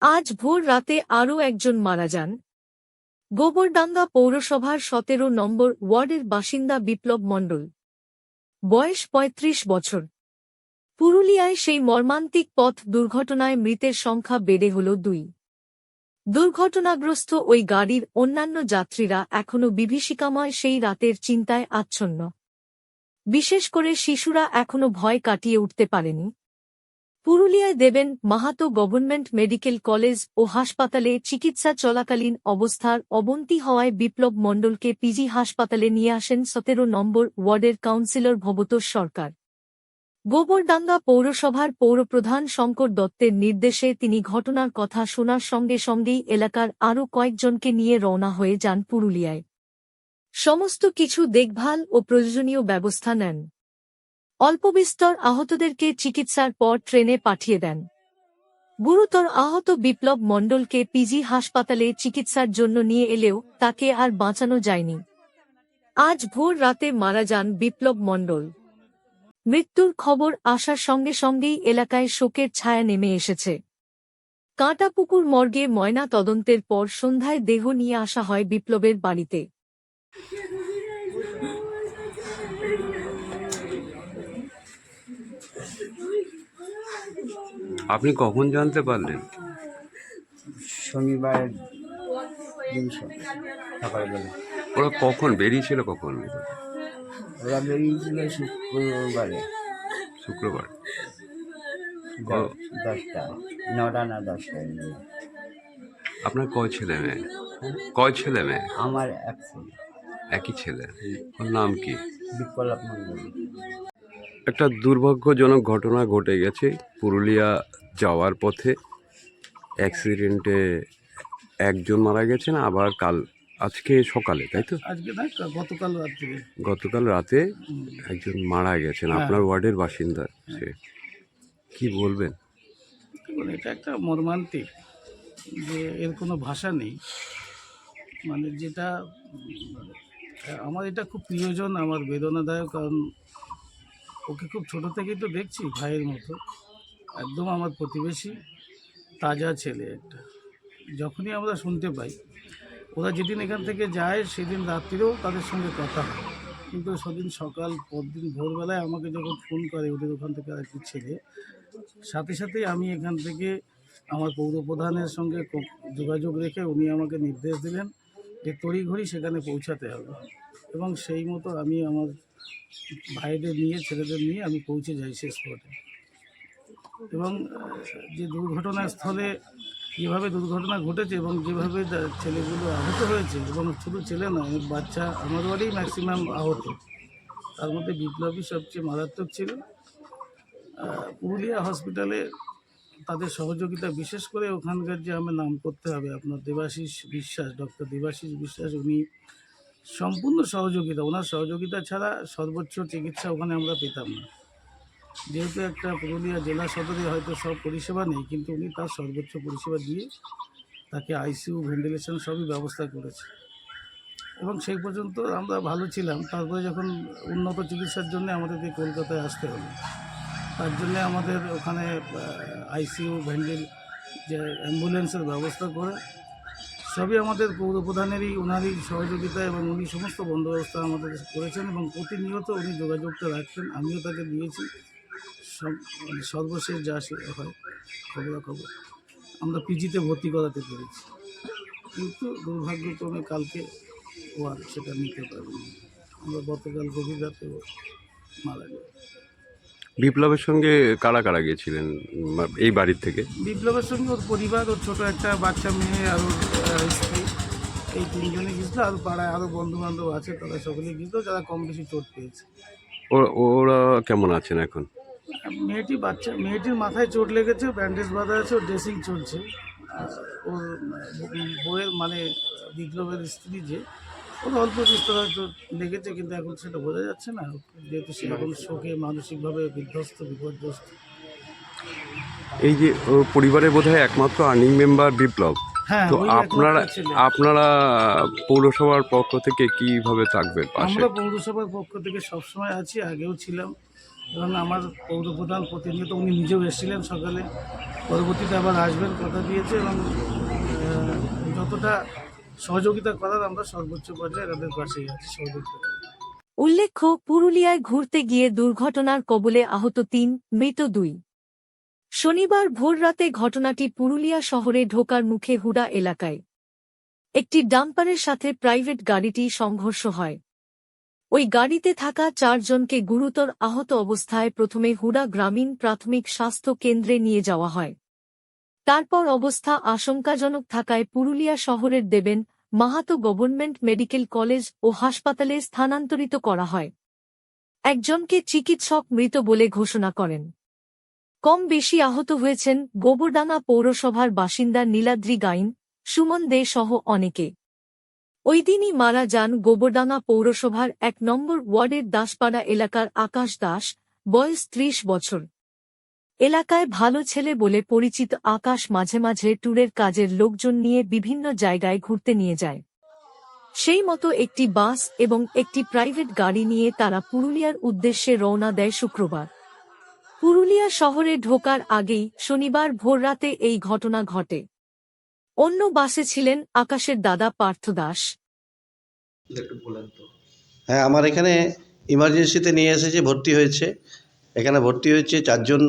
আজ ভোর রাতে আরও একজন মারা যান। গোবরডাঙ্গা পৌরসভার সতেরো নম্বর ওয়ার্ডের বাসিন্দা বিপ্লব মণ্ডল। বয়স ৩৫ বছর। পুরুলিয়ায় সেই মর্মান্তিক পথ দুর্ঘটনায় মৃতের সংখ্যা বেড়ে হল দুই। দুর্ঘটনাগ্রস্ত ওই গাড়ির অন্যান্য যাত্রীরা এখনও বিভীষিকাময় সেই রাতের চিন্তায় আচ্ছন্ন। বিশেষ করে শিশুরা এখনও ভয় কাটিয়ে উঠতে পারেনি। পুরুলিয়ায় Deben Mahato government medical college ও হাসপাতালে চিকিৎসা চলাকালীন অবস্থার অবনতি হওয়ায় বিপ্লব মণ্ডলকে পিজি হাসপাতালে নিয়ে আসেন সতেরো নম্বর ওয়ার্ডের কাউন্সিলর ভবতোষ সরকার। গোবরডাঙ্গা পৌরসভার পৌরপ্রধান শঙ্কর দত্তের নির্দেশে তিনি ঘটনার কথা শোনার সঙ্গে সঙ্গেই এলাকার আরও কয়েকজনকে নিয়ে রওনা হয়ে যান পুরুলিয়ায়। সমস্ত কিছু দেখভাল ও প্রয়োজনীয় ব্যবস্থা নেন। অল্পবিস্তর আহতদেরকে চিকিৎসার পর ট্রেনে পাঠিয়ে দেন। গুরুতর আহত বিপ্লব মণ্ডলকে পিজি হাসপাতালে চিকিৎসার জন্য নিয়ে এলেও তাকে আর বাঁচানো যায়নি। আজ ভোর রাতে মারা যান বিপ্লব মণ্ডল। মৃত্যুর খবর আসার সঙ্গে সঙ্গেই এলাকায় শোকের ছায়া নেমে এসেছে। কাঁটাপুকুর মর্গে ময়না তদন্তের পর সন্ধ্যায় দেহ নিয়ে আসা হয় বিপ্লবের বাড়িতে। আপনি কখন জানতে পারলেন? শনিবার সকালবেলা। ওরা কখন বেরিয়েছিল কখন? ওরা বেরিয়েছিল শুক্রবারে। শুক্রবার। দশটা নটা না দশটা আপনার কয় ছেলে মেয়ে? কয় ছেলে মেয়ে? আমার এক ছেলে, একই ছেলে। ওর নাম কি? বিপ্লব মন্ডল একটা দুর্ভাগ্যজনক ঘটনা ঘটে গেছে পুরুলিয়া যাওয়ার পথে। অ্যাক্সিডেন্টে একজন মারা গেছেন আবার কাল আজকে সকালে তাই তো? আজকে না গতকাল রাত্রে। গতকাল রাতে একজন মারা গেছেন আপনার ওয়ার্ডের বাসিন্দা সে। কি বলবেন? মানে এটা একটা মর্মান্তিক যে এর কোনো ভাষা নেই। মানে যেটা আমার এটা খুব প্রিয়জন আমার বেদনাদায়ক কারণ ওকে খুব ছোট থেকেই তো দেখছি, ভাইয়ের মতো। একদম আমার প্রতিবেশী, তাজা ছেলে একটা। যখনই আমরা শুনতে পাই, ওরা যেদিন এখান থেকে যায়, সেদিন রাত্রিরেও তাদের সঙ্গে কথা হয়। কিন্তু সেদিন সকাল, পরদিন ভোরবেলায় আমাকে যখন ফোন করে, ওদের ওখান থেকে আর একটি ছেলে, সাথে সাথেই আমি এখান থেকে আমার পৌরপ্রধানের সঙ্গে যোগাযোগ রেখে উনি আমাকে নির্দেশ দিলেন যে তড়িঘড়ি সেখানে পৌঁছাতে হবে। এবং সেই মতো আমি আমার ভাইদের নিয়ে, ছেলেদের নিয়ে আমি পৌঁছে যাই সে স্পটে এবং যে দুর্ঘটনাস্থলে যেভাবে দুর্ঘটনা ঘটেছে এবং যেভাবে ছেলেগুলো আহত হয়েছে এবং শুধু ছেলে নয় বাচ্চা, আমার বাড়িই ম্যাক্সিমাম আহত। তার মধ্যে বিপ্লবী সবচেয়ে মারাত্মক ছিল পুরুলিয়া হসপিটালে তাদের সহযোগিতা বিশেষ করে ওখানকার যে আমার নাম করতে হবে আপনার দেবাশিস বিশ্বাস ডক্টর দেবাশিস বিশ্বাস, উনি সম্পূর্ণ সহযোগিতা, ওনার সহযোগিতা ছাড়া সর্বোচ্চ চিকিৎসা ওখানে আমরা পেতাম না। যেহেতু একটা পুরুলিয়া জেলা সদরে হয়তো সব পরিষেবা নেই, কিন্তু উনি তার সর্বোচ্চ পরিষেবা দিয়ে তাকে আইসিইউ, ভেন্টিলেশন সবই ব্যবস্থা করেছে। এবং সেই পর্যন্ত আমরা ভালো ছিলাম। তারপরে যখন উন্নত চিকিৎসার জন্য আমাদেরকে কলকাতায় আসতে হলো, তার জন্য আমাদের ওখানে আইসিইউ ভ্যান্ডিল যে অ্যাম্বুলেন্সের ব্যবস্থা করে সবই আমাদের পৌরপ্রধানেরই ওনারই সহযোগিতা এবং উনি সমস্ত বন্দোবস্ত আমাদের করেছেন এবং প্রতিনিয়ত উনি যোগাযোগটা রাখতেন আমিও তাকে দিয়েছি। সব মানে সর্বশেষ যা হয়, খবরাখবর। আমরা পিজিতে ভর্তি করাতে পেরেছি। কিন্তু দুর্ভাগ্যক্রমে কালকে ও আর সেটা নিতে পারিনি। আমরা গতকাল গভীর রাতে মারা যায় বিপ্লবের সঙ্গে কারা কারা গিয়েছিলেন এই বাড়ির থেকে? বিপ্লবের সঙ্গে ওর পরিবার ওর ছোটো একটা বাচ্চা মেয়ে আর ওর স্ত্রী। এই তিনজনে গিয়েছিল আর পাড়ায় আরও বন্ধু বান্ধব আছে তারা সকলেই গিয়েছিল যারা কম বেশি চোট পেয়েছে। ওরা কেমন আছেন এখন? মেয়েটি বাচ্চা মেয়েটির মাথায় চোট লেগেছে ব্যান্ডেজ বাঁধা আছে ওর ড্রেসিং চলছে। ওর আহ, বউয়ের মানে বিপ্লবের স্ত্রী যে অল্প বিস্তর হয়তো লেগেছে কিন্তু এখন সেটা বোঝা যাচ্ছে না। যেহেতু সে এখন শোকে মানসিকভাবে বিধ্বস্ত বিপর্যস্ত। এই যে ও পরিবারের বোধহয় একমাত্র আর্নিং মেম্বার বিপ্লব। হ্যাঁ তো আপনারা। আপনারা পৌরসভার পক্ষ থেকে কীভাবে থাকবেন পাশে? আমরা পৌরসভার পক্ষ থেকে সবসময় আছি আগেও ছিলাম। কারণ আমার পৌর প্রধান প্রতিনিয়ত উনি নিজেও এসেছিলেন সকালে। পরবর্তীতে আবার আসবেন কথা দিয়েছে এবং যতটা সহযোগিতা করার আমরা সর্বোচ্চ পর্যায়ে তাদের পাশেই আছি সহযোগিতা উল্লেখ্য, পুরুলিয়ায় ঘুরতে গিয়ে দুর্ঘটনার কবলে আহত তিন, মৃত দুই। শনিবার ভোররাতে ঘটনাটি পুরুলিয়া শহরে ঢোকার মুখে হুডা এলাকায়। একটি ডাম্পারের সাথে প্রাইভেট গাড়িটি সংঘর্ষ হয়। ওই গাড়িতে থাকা চারজনকে গুরুতর আহত অবস্থায় প্রথমে হুডা গ্রামীণ প্রাথমিক স্বাস্থ্য কেন্দ্রে নিয়ে যাওয়া হয়। তারপর অবস্থা আশঙ্কাজনক থাকায় পুরুলিয়া শহরের Deben Mahato government medical college ও হাসপাতালে স্থানান্তরিত করা হয়। একজনকে চিকিৎসক মৃত বলে ঘোষণা করেন। কম বেশি আহত হয়েছেন গোবরডাঙ্গা পৌরসভার বাসিন্দা নীলাদ্রি গাইন, সুমন দে সহ অনেকে। ওই দিনই মারা যান গোবরডাঙ্গা পৌরসভার এক নম্বর ওয়ার্ডের দাসপাড়া এলাকার আকাশ দাস, বয়স ত্রিশ বছর। এলাকায় ভালো ছেলে বলে পরিচিত আকাশ মাঝে মাঝে ট্যুরের কাজের লোকজন নিয়ে বিভিন্ন জায়গায় ঘুরতে নিয়ে যায়। সেই মতো একটি বাস এবং একটি প্রাইভেট গাড়ি নিয়ে তারা পুরুলিয়ার উদ্দেশ্যে রওনা দেয় শুক্রবার। পুরুলিয়া শহরে ঢোকার আগেই শনিবার ভোররাতে এই ঘটনা ঘটে। অন্য বাসে ছিলেন আকাশের দাদা পার্থ দাস। হ্যাঁ আমার এখানে ইমার্জেন্সিতে নিয়ে এসেছে ভর্তি হয়েছে। এখানে ভর্তি হয়েছে চারজন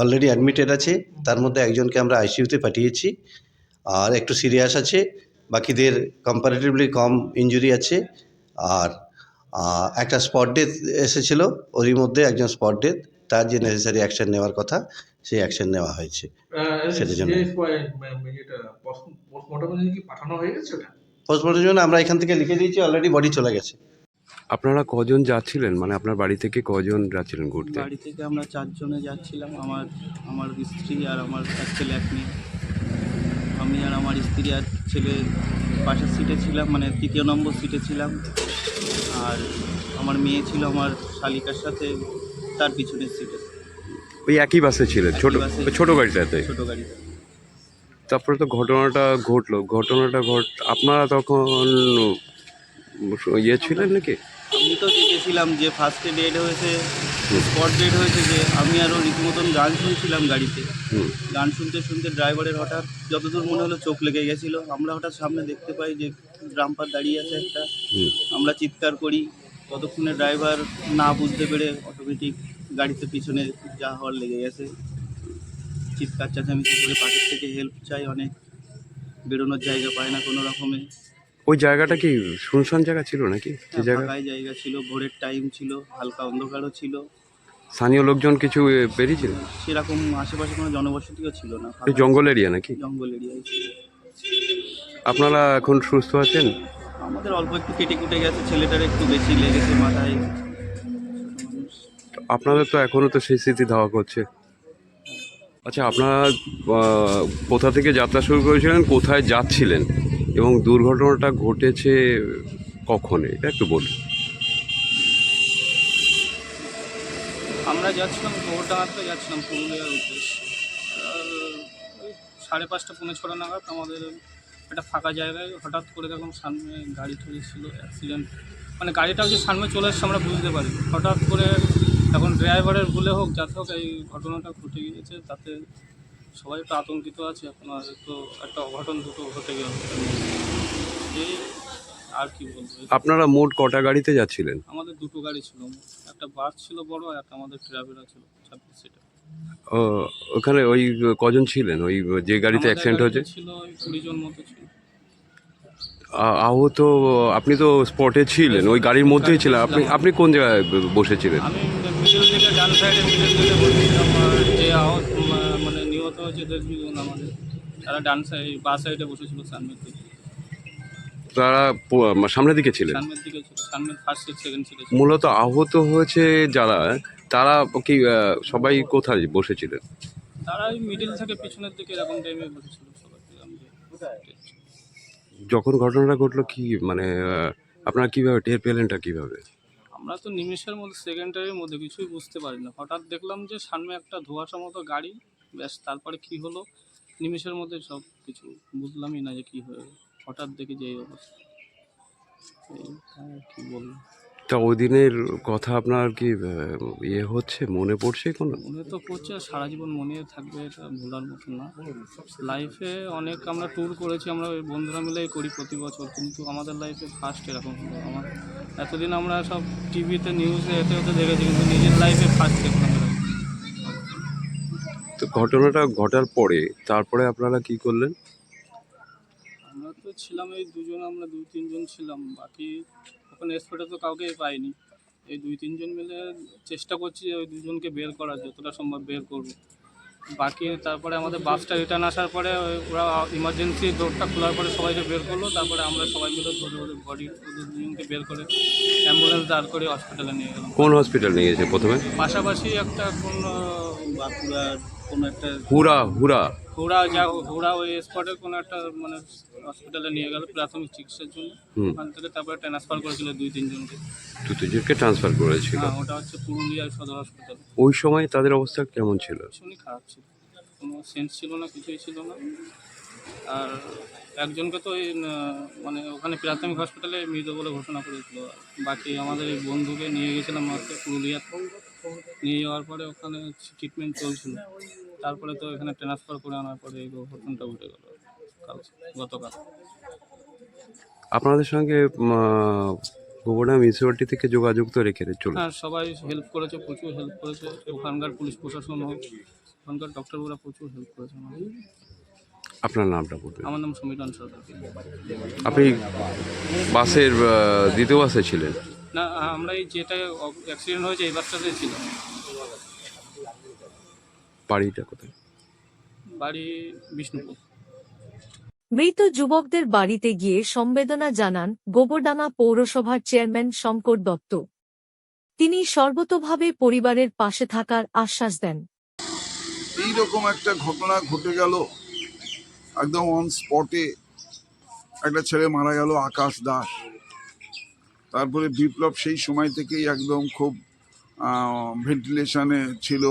অলরেডি অ্যাডমিটেড আছে। তার মধ্যে একজনকে আমরা আইসিইউতে পাঠিয়েছি। আর একটু সিরিয়াস আছে। বাকিদের কম্পারেটিভলি কম ইনজুরি আছে। আর একটা স্পট ডেথ এসেছিল। ওরই মধ্যে একজন স্পট ডেথ তার যে নেসেসারি অ্যাকশন নেওয়ার কথা সেই অ্যাকশন নেওয়া হয়েছে। সেটার জন্য। পোস্টমর্টমের জন্য আমরা এখান থেকে লিখে দিয়েছি অলরেডি বডি চলে গেছে। আপনারা কজন যাচ্ছিলেন? মানে আপনার বাড়ি থেকে কজন যাচ্ছিলেন ঘুরতে? বাড়ি থেকে আমরা চারজনে যাচ্ছিলাম আমার আমার স্ত্রী আর আমার এক ছেলে এক মেয়ে। আমি আর আমার স্ত্রী আর ছেলে পাশের সিটে ছিলাম মানে তৃতীয় নম্বর সিটে ছিলাম। আর আমার মেয়ে ছিল আমার শালিকার সাথে তার পিছনের সিটে ওই একই বাসে ছিলেন? ছোট বাসে। ছোট গাড়িটাতে? ছোটো গাড়িতে। তারপরে তো ঘটনাটা ঘটলো। ঘটনাটা ঘট আপনারা তখন ইয়ে ছিলেন নাকি? আমি তো দেখেছিলাম যে ফার্স্টে ডেড হয়েছে স্পট ডেড হয়েছে যে আমি আরও রীতিমতন গান শুনছিলাম গাড়িতে। গান শুনতে শুনতে ড্রাইভারের হঠাৎ যতদূর মনে হলো চোখ লেগে গেছিল। আমরা হঠাৎ সামনে দেখতে পাই যে ড্রাম্পার দাঁড়িয়ে আছে একটা। আমরা চিৎকার করি ততক্ষণে ড্রাইভার না বুঝতে পেরে অটোমেটিক গাড়িতে পিছনে যা হওয়ার লেগে গেছে। চিৎকার চেঁচামেচি করে পাশের থেকে হেল্প চাই অনেক। বেরোনোর জায়গা পায় না কোনো রকমে। ওই জায়গাটা কি শুনশান জায়গা ছিল নাকি? যে জায়গা? ফাঁকাই জায়গা ছিল ভোরের টাইম ছিল হালকা অন্ধকারও ছিল। স্থানীয় লোকজন কিছু এ, বেরিয়েছিলেন সেরকম আশেপাশে কোনো জনবসতিও ছিল না এই জঙ্গল এরিয়া নাকি? জঙ্গল এরিয়ায় ছিল। আপনারা এখন সুস্থ আছেন? আমাদের অল্প একটু কেটে কুটে গেছে ছেলেটার একটু বেশি লেগেছে মাথায়। আপনাদের তো এখনও তো সেই স্মৃতি ধাওয়া করছে। আচ্ছা আপনারা আহ, কোথা থেকে যাত্রা শুরু করেছিলেন? কোথায় যাচ্ছিলেন? এবং দুর্ঘটনাটা ঘটেছে কখন? এটা একটু বলুন। আমরা যাচ্ছিলাম থেকে যাচ্ছিলাম পুরুলিয়ার উদ্দেশ্যে। সাড়ে পাঁচটা, পৌনে ছটা নাগাদ আমাদের একটা ফাঁকা জায়গায় হঠাৎ করে দেখলাম সামনে গাড়ি ঠড়ি ছিল অ্যাক্সিডেন্ট মানে গাড়িটা যে সামনে চলে এসছে আমরা বুঝতে পারি হঠাৎ করে এখন ড্রাইভারের ভুলে হোক, যাতে হোক এই ঘটনাটা ঘটে গিয়েছে, তাতে সবাই একটু আতঙ্কিত আছে আপনার তো একটা অঘটন দুটো ঘটে গেল। এই আর কি বলব আপনারা মোট কটা গাড়িতে যাচ্ছিলেন? আমাদের দুটো গাড়ি ছিল একটা বাস ছিল বড় আর একটা আমাদের ট্রাভেলার ছিল ছাব্বিশ সিটার ও, ওখানে ওই কজন ছিলেন? ওই যে গাড়িতে অ্যাক্সিডেন্ট হয়েছে? ছিল ওই কুড়ি জন মতো ছিল। আ- আহত আপনি তো স্পটে ছিলেন ওই গাড়ির মধ্যেই ছিলেন। আপনি আপনি কোন জায়গায় ব- বসেছিলেন? আমি মিডল দিকে ডান সাইডে মিডল দিকে বসেছিলাম আর যে আহত মা- মানে আমাদের। তারা ডান সাইড বা সাইডে বসেছিল সামনের দিকে। তারা প- সামনের দিকে ছিলেন? সামনের দিকে ছিল। সামনের ফার্স্ট সিট সেকেন্ড সিটে ছিল। মূলত আহত হয়েছে যারা তারা কি আহ, সবাই কোথায় বসেছিলেন? তারা ওই মিডিল থেকে পিছনের দিকে এরকম টাইমে বসেছিল সবাই আমি যখন ঘটনাটা ঘটলো কি মানে আহ, আপনারা কীভাবে টের পেলেনটা কীভাবে? আমরা তো নিমেষের মধ্যে সেকেন্ডারির মধ্যে কিছুই বুঝতে পারি না হঠাৎ দেখলাম যে সামনে একটা ধোঁয়াশা মতো গাড়ি ব্যাস তারপরে কি হলো? নিমেষের মধ্যে সব কিছু বুঝলামই না যে কি হয়ে হঠাৎ দেখি যে এই অবস্থা। এই আর কি বলব। তা ওই দিনের কথা আপনার কি ইয়ে হচ্ছে? মনে পড়ছে কোনো? মনে তো করছে সারা জীবন মনে থাকবে এটা ভোলার মতো না। লাইফে অনেক আমরা ট্যুর করেছি আমরা বন্ধুরা মিলেই করি প্রতি বছর কিন্তু আমাদের লাইফে ফার্স্ট এরকম আমার এতদিন আমরা সব টিভিতে নিউজে এতে ওতে দেখেছি কিন্তু নিজের লাইফে ফার্স্ট দেখলাম। ঘটনাটা ঘটার পরে তারপরে আপনারা কি করলেন? আমরা তো ছিলাম এই দুজন আমরা দুই তিনজন ছিলাম। বাকি ওখানে স্পটে তো কাউকে পাইনি। এই দুই তিনজন মিলে চেষ্টা করছি ওই দুজনকে বের করার যতটা সম্ভব বের করব। বাকি তারপরে আমাদের বাসটা রিটার্ন আসার পরে ওরা ইমার্জেন্সি ডোরটা খোলার পরে সবাইকে বের করল। তারপরে আমরা সবাই মিলে ধরে ওদের বডি ওদের দুজনকে বের করে অ্যাম্বুলেন্স দাঁড় করে হসপিটালে নিয়ে গেলাম। কোন হসপিটাল নিয়ে গেছে প্রথমে? পাশাপাশি একটা কোন বাঁকুড়ার কোনো একটা হুরা হুরা হুড়া যা ওই স্পটে কোনো একটা মানে হসপিটালে নিয়ে গেল প্রাথমিক চিকিৎসার জন্য। হুম। ওখান থেকে তারপরে ট্রান্সফার করেছিল দুই তিনজনকে। দু তিনজনকে ট্রান্সফার করেছিল? হ্যাঁ ওটা হচ্ছে সদর হসপিটাল ওই সময় তাদের অবস্থা কেমন ছিল? ভীষণই খারাপ ছিল। কোনো সেন্স ছিল না কিছুই ছিল না। আর একজনকে তো ওই আহ, মানে ওখানে প্রাথমিক হসপিটালে মৃত বলে ঘোষণা করেছিল। বাকি আমাদের এই বন্ধুকে নিয়ে গেছিলাম মাত্র পুরুলিয়া নিয়ে যাওয়ার পরে ওখানে ট্রিটমেন্ট চলছিল। তারপরে তো এখানে ট্রান্সফার করে আনার পরে এই ঘটনাটা ঘটে গেল কাল গতকাল। আপনাদের সঙ্গে গোবর্ধা মিউনিসিপ্যালিটি থেকে যোগাযোগ তো রেখে চলে হ্যাঁ সবাই হেল্প করেছে প্রচুর হেল্প করেছে। ওখানকার পুলিশ প্রশাসন হোক ওখানকার ডক্টরগুলো প্রচুর হেল্প করেছে আমাদের। আপনার নামটা বলবেন। আমার নাম সমীরণ সরকার। আপনি বাসের দ্বিতীয় বাসে ছিলেন? না আমরা এই যেটা অ্যাক্সিডেন্ট হয়েছে এই বাসটাতে ছিলাম বাড়িটা কোথায়? বাড়ি বিষ্ণুপুর। মৃত যুবকদের বাড়িতে গিয়ে সম্বেদনা জানান গোবরডাঙ্গা পৌরসভার চেয়ারম্যান শঙ্কর দত্ত। তিনি সর্বতোভাবে পরিবারের পাশে থাকার আশ্বাস দেন। এইরকম একটা ঘটনা ঘটে গেল একদম অন স্পটে একটা ছেলে মারা গেল আকাশ দাস। তারপরে বিপ্লব সেই সময় থেকেই একদম খুব ভেন্টিলেশনে ছিল।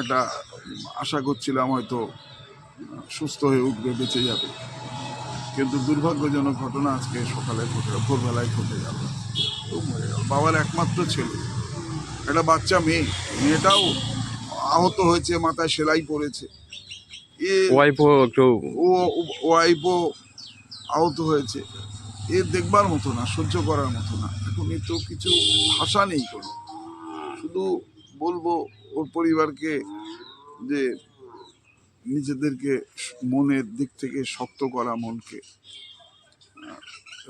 একটা আশা করছিলাম হয়তো সুস্থ হয়ে উঠবে বেঁচে যাবে। কিন্তু দুর্ভাগ্যজনক ঘটনা আজকে সকালে ঘটে ভোরবেলায় ঘটে গেল। বাবার একমাত্র ছেলে। একটা বাচ্চা মেয়ে। মেয়েটাও আহত হয়েছে মাথায় সেলাই পড়েছে। ওয়াইফও একটু ও ওয়াইফও আহত হয়েছে। এ দেখবার মতো না, সহ্য করার মতো না। এখন এ তো কিছু ভাষা নেই কোনো। শুধু বলব ওর পরিবারকে যে নিজেদেরকে মনের দিক থেকে শক্ত করা মনকে,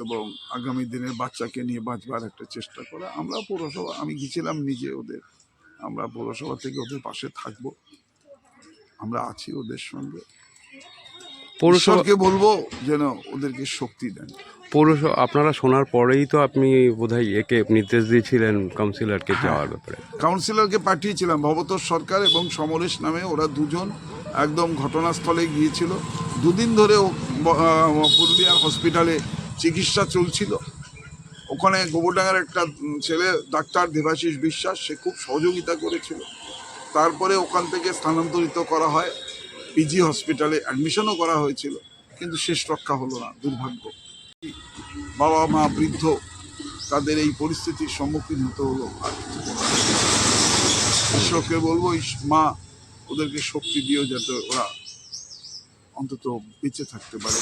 এবং আগামী দিনের বাচ্চাকে নিয়ে বাঁচবার একটা চেষ্টা করা। আমরা পৌরসভা, আমি গেছিলাম নিজে ওদের। আমরা পৌরসভা থেকে ওদের পাশে থাকব। আমরা আছি ওদের সঙ্গে। পৌরসভা ঈশ্বরকে বলব যেন ওদেরকে শক্তি দেন। পৌরসভা আপনারা শোনার পরেই তো আপনি বোধহয় একে নির্দেশ দিয়েছিলেন কাউন্সিলরকে যাওয়ার ব্যাপারে। কাউন্সিলরকে পাঠিয়েছিলাম ভবতোষ সরকার এবং সমরেশ নামে ওরা দুজন একদম ঘটনাস্থলে গিয়েছিল। দুদিন ধরে পুরুলিয়ার হসপিটালে চিকিৎসা চলছিল। ওখানে গোবরডাঙ্গার একটা ছেলে ডাক্তার দেবাশিস বিশ্বাস সে খুব সহযোগিতা করেছিল। তারপরে ওখান থেকে স্থানান্তরিত করা হয়। পিজি হসপিটালে অ্যাডমিশনও করা হয়েছিল, কিন্তু শেষ রক্ষা হলো না, দুর্ভাগ্য। বাবা মা বৃদ্ধ, তাদের এই পরিস্থিতির সম্মুখীন হতে হলো ঈশ্বরকে বলব মা, ওদেরকে শক্তি দিয়েও যাতে ওরা অন্তত বেঁচে থাকতে পারে।